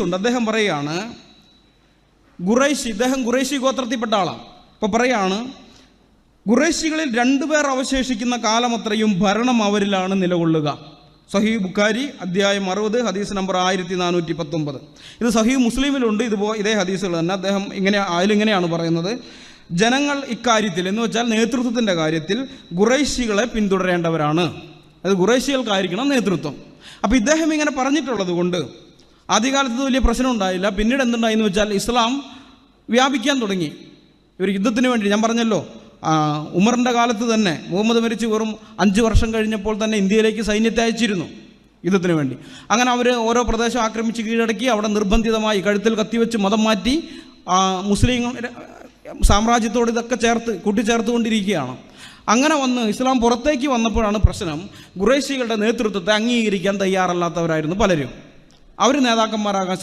ഹദീസുണ്ട് അദ്ദേഹം പറയുകയാണ് ഖുറൈശി ഇദ്ദേഹം ഖുറൈശി ഗോത്രത്തിൽപ്പെട്ട ആളാണ്. അപ്പോൾ പറയാണ് ഖുറൈശികളിൽ രണ്ടുപേർ അവശേഷിക്കുന്ന കാലമത്രയും ഭരണം അവരിലാണ് നിലകൊള്ളുക. സഹീ ബുഖാരി അധ്യായം അറുപത് ഹദീസ് നമ്പർ ആയിരത്തി നാനൂറ്റി പത്തൊമ്പത് ഇത് സഹീ മുസ്ലിമിലുണ്ട് ഇതുപോ ഇതേ ഹദീസുകൾ തന്നെ. അദ്ദേഹം ഇങ്ങനെ അതിലിങ്ങനെയാണ് പറയുന്നത്. ജനങ്ങൾ ഇക്കാര്യത്തിൽ എന്ന് വെച്ചാൽ നേതൃത്വത്തിന്റെ കാര്യത്തിൽ ഖുറൈശികളെ പിന്തുടരേണ്ടവരാണ്. അത് ഖുറൈശികൾക്കായിരിക്കണം നേതൃത്വം. അപ്പോൾ ഇദ്ദേഹം ഇങ്ങനെ പറഞ്ഞിട്ടുള്ളത് കൊണ്ട് ആദ്യകാലത്ത് വലിയ പ്രശ്നം ഉണ്ടായില്ല. പിന്നീട് എന്തുണ്ടായെന്ന് വെച്ചാൽ ഇസ്ലാം വ്യാപിക്കാൻ തുടങ്ങി. ഒരു യുദ്ധത്തിന് വേണ്ടി ഞാൻ പറഞ്ഞല്ലോ ഉമറിന്റെ കാലത്ത് തന്നെ മുഹമ്മദ് മരിച്ച് വെറും അഞ്ച് വർഷം കഴിഞ്ഞപ്പോൾ തന്നെ ഇന്ത്യയിലേക്ക് സൈന്യത്തെ അയച്ചിരുന്നു യുദ്ധത്തിന് വേണ്ടി. അങ്ങനെ അവർ ഓരോ പ്രദേശം ആക്രമിച്ച് കീഴടക്കി അവിടെ നിർബന്ധിതമായി കഴുത്തിൽ കത്തിവെച്ച് മതം മാറ്റി മുസ്ലിം സാമ്രാജ്യത്തോട് ഇതൊക്കെ ചേർത്ത് കൂട്ടിച്ചേർത്തുകൊണ്ടിരിക്കുകയാണ്. അങ്ങനെ വന്ന് ഇസ്ലാം പുറത്തേക്ക് വന്നപ്പോഴാണ് പ്രശ്നം ഖുറേശികളുടെ നേതൃത്വത്തെ അംഗീകരിക്കാൻ തയ്യാറല്ലാത്തവരായിരുന്നു പലരും. അവർ നേതാക്കന്മാരാകാൻ